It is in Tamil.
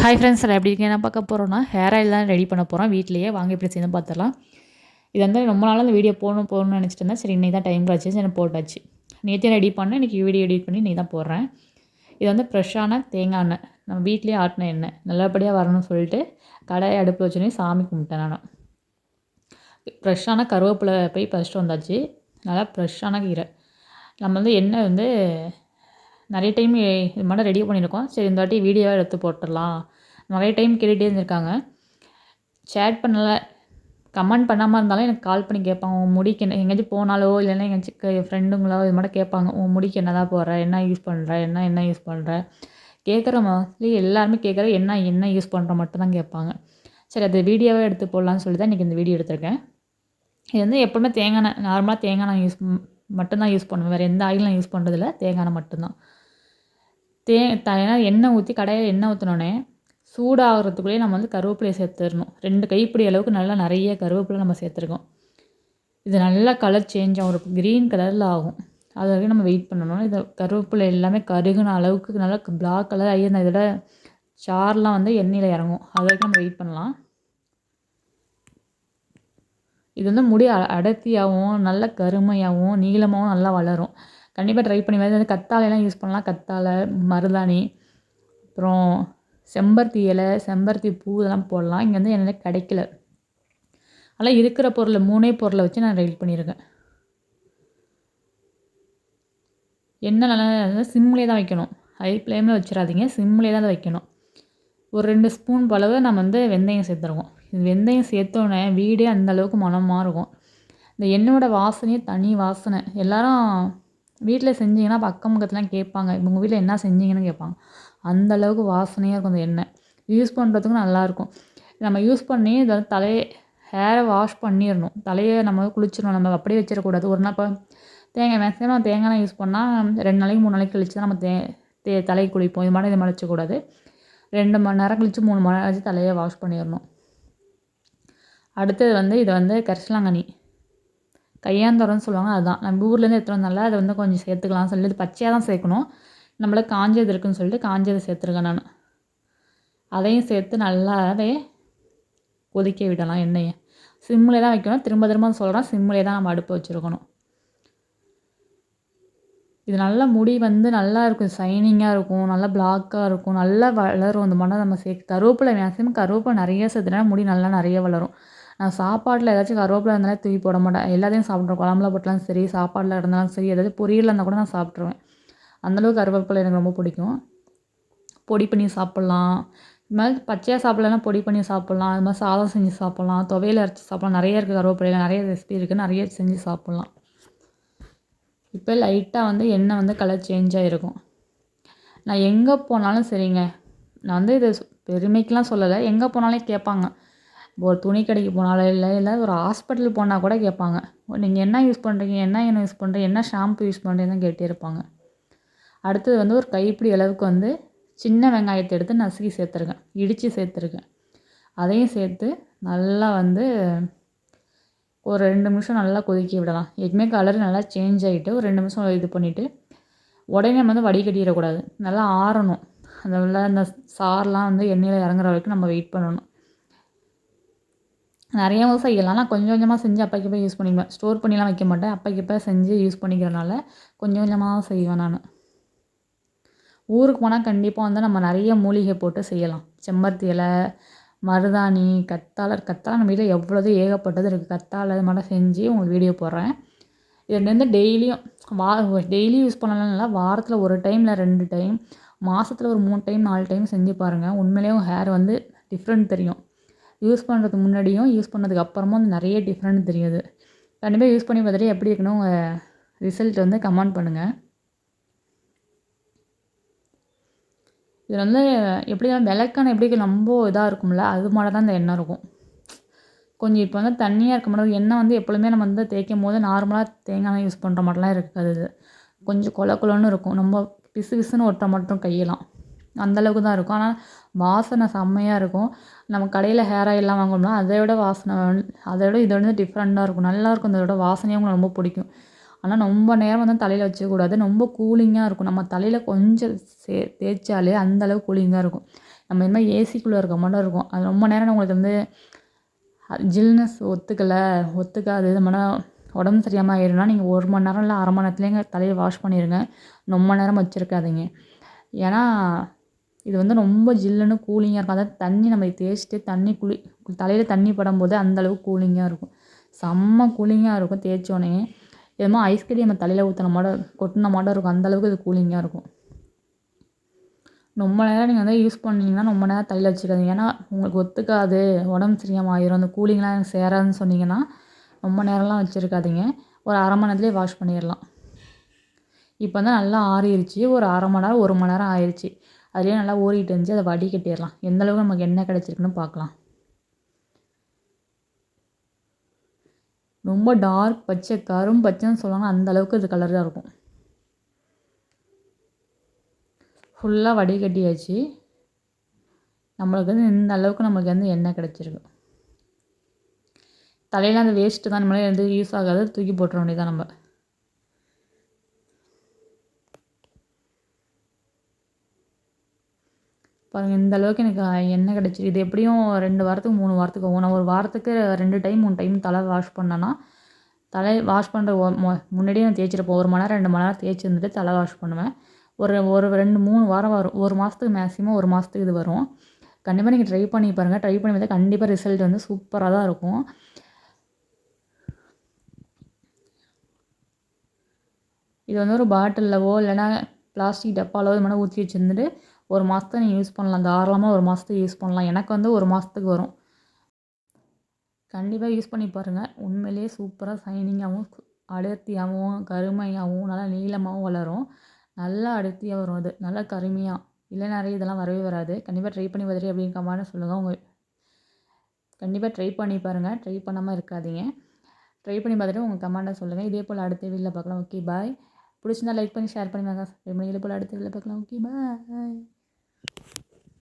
ஹாய் ஃப்ரெண்ட்ஸ் நான் எப்படி இருக்கேன்? என்ன பார்க்க போகிறோன்னா ஹேர் ஆயில் தான் ரெடி பண்ண போகிறோம் வீட்லேயே வாங்கி எப்படி செய்யணும் பார்த்துடலாம். இது வந்து ரொம்ப நாளாக அந்த வீடியோ போகணும் போகணும்னு நினச்சிட்டு இருந்தேன். சரி இன்னைக்கு தான் டைம் ஆச்சு எனக்கு போட்டாச்சு. நேற்றே ரெடி பண்ணேன். இன்றைக்கி வீடியோ எடிட் பண்ணி நீ தான் போடுறேன். இது வந்து ஃப்ரெஷ்ஷான தேங்காய் எண்ணெய். நம்ம வீட்லேயே ஆட்டின எண்ணெய். நல்லபடியாக வரணும்னு சொல்லிட்டு கடை அடுப்பில் வச்சுனே சாமி கும்பிட்டேன் நான். ஃப்ரெஷ்ஷான கருவேப்பிலை போய் ஃபஸ்ட்டு வந்தாச்சு. நல்லா ஃப்ரெஷ்ஷான கீரை. நம்ம வந்து எண்ணெய் வந்து நிறைய டைம் இது மாதிரி ரெடி பண்ணியிருக்கோம். சரி இந்த வாட்டி வீடியோவாக எடுத்து போட்டுடலாம். நிறைய டைம் கேட்டுகிட்டே இருந்திருக்காங்க. சேட் பண்ணல. கமெண்ட் பண்ணாமல் இருந்தாலும் எனக்கு கால் பண்ணி கேட்பாங்க. உன் முடிக்கு என்ன எங்கேயாச்சும் போனாலோ இல்லைன்னா எங்கேயாச்சும் ஃப்ரெண்டுங்களோ இது மாதிரி கேட்பாங்க. உன் முடிக்கு என்ன தான் போடுற என்ன யூஸ் பண்ணுற என்ன என்ன யூஸ் பண்ணுற கேட்குற மோஸ்ட்லி எல்லாருமே கேட்குற என்ன என்ன யூஸ் பண்ணுற மட்டும் தான் கேட்பாங்க. சரி அது வீடியோவே எடுத்து போடலான்னு சொல்லி தான் இன்றைக்கி இந்த வீடியோ எடுத்திருக்கேன். இது வந்து எப்போவுமே தேங்காய் எண்ணெய் நார்மலாக தேங்காய் எண்ணெய் யூஸ் மட்டும்தான் யூஸ் பண்ணுவேன். வேறு எந்த ஆயிலும் யூஸ் பண்ணுறதில்ல தேங்காய் எண்ணெய் மட்டும்தான். தே த ஏன்னா எண்ணெய் ஊற்றி கடையில் எண்ணெய் ஊற்றினோடனே சூடாகிறதுக்குள்ளேயே நம்ம வந்து கருவேப்பிலையை சேர்த்துடணும். ரெண்டு கைப்பிடி அளவுக்கு நல்லா நிறைய கருவேப்பிலை நம்ம சேர்த்துருக்கோம். இது நல்லா கலர் சேஞ்ச் ஆகும். ஒரு க்ரீன் கலரில் ஆகும். அது வரைக்கும் நம்ம வெயிட் பண்ணணும். இது கருவேப்பிலை எல்லாமே கருகுன அளவுக்கு நல்லா பிளாக் கலர் ஆகி அந்த இதோட சார்லாம் வந்து எண்ணெயில் இறங்கும். அது வரைக்கும் நம்ம வெயிட் பண்ணலாம். இது வந்து முடி அடர்த்தியாகவும் நல்ல கருமையாகவும் நீளமாகவும் நல்லா வளரும். கண்டிப்பாக ட்ரை பண்ணி வந்து கத்தாழைலாம் யூஸ் பண்ணலாம். கத்தாழை மருதாணி அப்புறம் செம்பருத்தி இலை செம்பருத்தி பூ இதெல்லாம் போடலாம். இங்கே வந்து எனக்கு கிடைக்கல. அதெல்லாம் இருக்கிற பொருளை மூணே பொருளை வச்சு நான் ரெடி பண்ணியிருக்கேன். என்ன நல்லா சிம்லேயே தான் வைக்கணும். ஹை ஃப்ளேமில் வச்சிடாதீங்க. சிம்லேயே தான் வைக்கணும். ஒரு ரெண்டு ஸ்பூன் அளவு நம்ம வந்து வெந்தயம் சேர்த்துருவோம். இது வெந்தயம் சேர்த்தோன்னே வீடே அந்தளவுக்கு மனமாக இருக்கும். இந்த எண்ணெயோட வாசனையே தனி வாசனை. எல்லாரும் வீட்டில் செஞ்சிங்கன்னா பக்கம் பக்கத்துலாம் கேட்பாங்க உங்கள் வீட்டில் என்ன செஞ்சீங்கன்னு கேட்பாங்க. அந்த அளவுக்கு வாசனையாக இருக்கும் அந்த எண்ணெய். யூஸ் பண்ணுறதுக்கும் நல்லாயிருக்கும் நம்ம யூஸ் பண்ணி இதை தலையை ஹேரை வாஷ் பண்ணிடணும். தலையை நம்ம குளிச்சிடணும். நம்ம அப்படியே வச்சிடக்கூடாது. ஒரு நாள் இப்போ தேங்காய் மேக்ஸிமம் தேங்காய் யூஸ் பண்ணால் ரெண்டு நாளைக்கு மூணு நாளைக்கு கழிச்சு தான் நம்ம தே தே தலையை குளிப்போம். இது மாதிரி இதை மாதிரி வச்சக்கூடாது ரெண்டு மணி நேரம் கழித்து மூணு மணி நேரம் கழிச்சு தலையை வாஷ் பண்ணிடணும். அடுத்தது வந்து இது வந்து கரிசலாங்கண்ணி. கையாந்தரம்னு சொல்லுவாங்க அதுதான். நம்ம ஊர்லேருந்து எடுத்துகிட்டு வந்தால அதை வந்து கொஞ்சம் சேர்த்துக்கலாம் சொல்லி இது பச்சையாக தான் சேர்க்கணும். நம்மளுக்கு காஞ்சது இருக்குன்னு சொல்லிட்டு காஞ்சதை சேர்த்துருக்கேன் நான். அதையும் சேர்த்து நல்லாவே கொதிக்க விடலாம் எண்ணெயை. சிம்மில் தான் வைக்கணும். திரும்ப திரும்ப சொல்கிறோம் சிம்மிலே தான் நம்ம அடுப்பு வச்சுருக்கணும். இது நல்லா முடி வந்து நல்லா இருக்கும் ஷைனிங்காக இருக்கும் நல்லா பிளாக்காக இருக்கும் நல்லா வளரும் அந்த மண்ணை நம்ம சே கருவேப்பிலை மேக்ஸிமம் கருவேப்பிலை நிறைய சேர்த்துனா முடி நல்லா நிறைய வளரும். நான் சாப்பாட்டில் ஏதாச்சும் கருவேப்பிலை இருந்தாலே தூக்கி போட மாட்டேன். எல்லாத்தையும் சாப்பிட்ருவேன் குழம்புல போட்டாலும் சரி சாப்பாட்டில் இருந்தாலும் சரி ஏதாவது பொரியல் இருந்தால் கூட நான் சாப்பிட்ருவேன் அந்தளவுக்கு கருவேப்பிலை எனக்கு ரொம்ப பிடிக்கும். பொடி பண்ணி சாப்பிட்லாம். இது மாதிரி பச்சையாக சாப்பிட்லன்னா பொடி பண்ணி சாப்பிட்லாம். அது மாதிரி சாதம் செஞ்சு சாப்பிட்லாம். துவையில் அரைச்சி சாப்பிட்லாம். நிறைய இருக்குது கருவேப்பிலையில். நிறைய ரெசிபி இருக்குது நிறைய செஞ்சு சாப்பிட்லாம். இப்போ லைட்டாக வந்து எண்ணெய் வந்து கலர் சேஞ்ச் ஆகிருக்கும் நான் எங்கே போனாலும் சரிங்க. நான் வந்து இது பெருமைக்கெலாம் சொல்லலை. எங்கே போனாலும் கேட்பாங்க. ஒரு துணி கடைக்கு போனாலோ இல்லை இல்லை ஒரு ஹாஸ்பிட்டல் போனால் கூட கேட்பாங்க. நீங்கள் என்ன யூஸ் பண்ணுறீங்க என்ன எண்ணெய் யூஸ் பண்ணுறீங்க என்ன ஷாம்பு யூஸ் பண்ணுறீங்கன்னு கேட்டே இருப்பாங்க. அடுத்தது வந்து ஒரு கைப்பிடி அளவுக்கு வந்து சின்ன வெங்காயத்தை எடுத்து நசுக்கி சேர்த்துருக்கேன் இடித்து சேர்த்துருக்கேன் அதையும் சேர்த்து நல்லா வந்து ஒரு ரெண்டு நிமிஷம் நல்லா கொதிக்க விடலாம். எதுவுமே கலர் நல்லா சேஞ்ச் ஆகிட்டு ஒரு ரெண்டு நிமிஷம் இது பண்ணிவிட்டு உடனே நம்ம வந்து வடிகட்டிடக்கூடாது. நல்லா ஆறணும். அந்த அந்த சாரெலாம் வந்து எண்ணெயில் இறங்குற வரைக்கும் நம்ம வெயிட் பண்ணணும். நிறையாவும் செய்யலாம். நான் கொஞ்சம் கொஞ்சமாக செஞ்சு அப்போக்கு யூஸ் பண்ணிக்குவேன். ஸ்டோர் பண்ணிலாம் வைக்க மாட்டேன். அப்போக்கு செஞ்சு யூஸ் பண்ணிக்கிறனால கொஞ்சம் கொஞ்சமாக செய்வேன் நான். ஊருக்கு போனால் கண்டிப்பாக வந்து நம்ம நிறைய மூலிகை போட்டு செய்யலாம். செம்பருத்தி இலை மருதாணி கத்தாழை கத்தாழை நம்ம வீட்டில் எவ்வளோதோ ஏகப்பட்டது இருக்குது கத்தாழை இது மாதிரி செஞ்சு உங்களுக்கு வீடியோ போடுறேன். இது வந்து டெய்லியும் வா டெய்லியும் யூஸ் பண்ணலாம் இல்லை. வாரத்தில் ஒரு டைமில் ரெண்டு டைம் மாதத்துல ஒரு மூணு டைம் நாலு டைம் செஞ்சு பாருங்கள் உண்மையிலேயே ஹேர் வந்து டிஃப்ரெண்ட் தெரியும். யூஸ் பண்ணுறதுக்கு முன்னாடியும் யூஸ் பண்ணதுக்கு அப்புறமும் வந்து நிறைய டிஃப்ரெண்ட் தெரியுது. கண்டிப்பாக யூஸ் பண்ணி பார்த்துட்டு எப்படி இருக்குன்னு உங்கள் ரிசல்ட் வந்து கமெண்ட் பண்ணுங்கள் இதில் வந்து எப்படி விளக்கான எப்படி ரொம்ப இதாக இருக்கும்ல அது மாதிரி தான் இந்த எண்ணெய் இருக்கும். கொஞ்சம் இப்போ வந்து தண்ணியாக இருக்க மாட்டோம் எண்ணெய் வந்து எப்பொழுதுமே நம்ம வந்து தேய்க்கும் போது நார்மலாக தேங்காய் யூஸ் பண்ணுற மாதிரிலாம் இருக்காது. கொஞ்சம் கொல கொலன்னு இருக்கும். நம்ம பிசு பிசுன்னு ஒட்ட மட்டும் கையெல்லாம். அந்தளவுக்கு தான் இருக்கும். ஆனால் வாசனை செம்மையாக இருக்கும். நம்ம கடையில் ஹேர் ஆயிலெலாம் வாங்கணும்னா அதை விட வாசனை அதை விட இதை வந்து டிஃப்ரெண்ட்டாக இருக்கும். நல்லாயிருக்கும் இதோட வாசனையும் உங்களுக்கு ரொம்ப பிடிக்கும். ஆனால் ரொம்ப நேரம் வந்து தலையில் வச்சக்கூடாது ரொம்ப கூலிங்காக இருக்கும். நம்ம தலையில் கொஞ்சம் சே தேய்ச்சாலே அந்தளவுக்கு கூலிங்காக இருக்கும். நம்ம இந்த மாதிரி ஏசிக்குள்ளே இருக்க மட்டும் இருக்கும். அது ரொம்ப நேரம் உங்களுக்கு வந்து ஜில்னஸ் ஒத்துக்கலை ஒத்துக்காது. இது மாதிரி உடம்பு சரியாமல் ஆயிடும்னா நீங்கள் ஒரு மணி நேரம் இல்லை அரை மணி நேரத்துலேயே தலையை வாஷ் பண்ணிடுங்க ரொம்ப நேரம் வச்சுருக்காதீங்க. ஏன்னா இது வந்து ரொம்ப ஜில்லுன்னு கூலிங்காக இருக்கும். அதாவது தண்ணி நம்ம தேய்ச்சிட்டு தண்ணி குளி தலையில் தண்ணி படும்போது அந்தளவுக்கு கூலிங்காக இருக்கும். செம்ம கூலிங்காக இருக்கும் தேய்ச்சோடனே என்னமோ ஐஸ்கிரீம் நம்ம தலையில் ஊற்றின மாட்டோம் கொட்டின மாட்டோம் இருக்கும். அந்தளவுக்கு இது கூலிங்காக இருக்கும். ரொம்ப நேரம் நீங்கள் வந்து யூஸ் பண்ணிங்கன்னா ரொம்ப நேரம் தலையில் வச்சுக்காதீங்க. ஏன்னா உங்களுக்கு ஒத்துக்காது உடம்பு சரியாமல் ஆயிரும். அந்த கூலிங்லாம் எனக்கு சேராதுன்னு சொன்னீங்கன்னா ரொம்ப நேரம்லாம் வச்சுருக்காதீங்க. ஒரு அரை மணி நேரத்துலேயே வாஷ் பண்ணிடலாம். இப்போ வந்து நல்லா ஆறிடுச்சு ஒரு அரை மணி நேரம் ஒரு மணி நேரம் ஆயிடுச்சு அதுலேயே நல்லா ஊறிட்டு இருந்துச்சு அதை வடிகட்டிடலாம். எந்தளவுக்கு நமக்கு எண்ணெய் கிடச்சிருக்குன்னு பார்க்கலாம். ரொம்ப டார்க் பச்சை கரும் பச்சைன்னு சொல்லுவாங்க அந்த அளவுக்கு இது கலராக இருக்கும். ஃபுல்லாக வடிகட்டியாச்சு. நம்மளுக்கு வந்து இந்த அளவுக்கு நம்மளுக்கு வந்து எண்ணெய் கிடச்சிருக்கு. தலையில் அந்த வேஸ்ட்டு தான் நம்மளே வந்து யூஸ் ஆகாது தூக்கி போட்டுற வேண்டியதான் நம்ம. பாருங்கள் இந்த அளவுக்கு எனக்கு எண்ணெய் கிடச்சிருக்கு இது எப்படியும் ரெண்டு வாரத்துக்கு மூணு வாரத்துக்கு ஆகும் நான் ஒரு வாரத்துக்கு ரெண்டு டைம் மூணு டைம் தலை வாஷ் பண்ணேன்னா தலை வாஷ் பண்ணுற முன்னாடியே நான் தேய்ச்சிருப்பேன். ஒரு மணி நேரம் ரெண்டு மணி நேரம் தேய்ச்சி இருந்துட்டு தலை வாஷ் பண்ணுவேன். ஒரு ஒரு ரெண்டு மூணு வாரம் வரும். ஒரு மாதத்துக்கு மேக்ஸிமம் ஒரு மாதத்துக்கு இது வரும். கண்டிப்பாக நீங்கள் ட்ரை பண்ணி பாருங்கள் ட்ரை பண்ணி பார்த்தா கண்டிப்பாக ரிசல்ட் வந்து சூப்பராக தான் இருக்கும். இது வந்து ஒரு பாட்டிலவோ இல்லைனா பிளாஸ்டிக் டப்பாலோ இது மாதிரி ஊற்றி வச்சுருந்துட்டு ஒரு மாதத்தை நீ யூஸ் பண்ணலாம். தாராளமாக ஒரு மாதத்துக்கு யூஸ் பண்ணலாம். எனக்கு வந்து ஒரு மாதத்துக்கு வரும். கண்டிப்பாக யூஸ் பண்ணி பாருங்கள் உண்மையிலேயே சூப்பராக சைனிங்காகவும் அடர்த்தியாகவும் கருமையாகவும் நல்லா நீளமாகவும் வளரும். நல்லா அடர்த்தியாக வரும் அது. நல்லா கருமையாக இல்லை நிறைய இதெல்லாம் வரவே வராது. கண்டிப்பாக ட்ரை பண்ணி பார்த்துட்டு அப்படின்னு கமெண்ட்டில் சொல்லுங்கள் உங்கள் கண்டிப்பாக ட்ரை பண்ணி பாருங்கள் ட்ரை பண்ணாமல் இருக்காதீங்க. ட்ரை பண்ணி பார்த்துட்டு உங்கள் கமெண்டை சொல்லுங்கள் இதே போல் அடுத்த வீடியோவில் பார்க்கலாம். ஓகே பாய் பிடிச்சிருந்தா லைக் பண்ணி ஷேர் பண்ணி வாங்க. இதே போல் அடுத்த வீடியோவில் பார்க்கலாம். Okay bye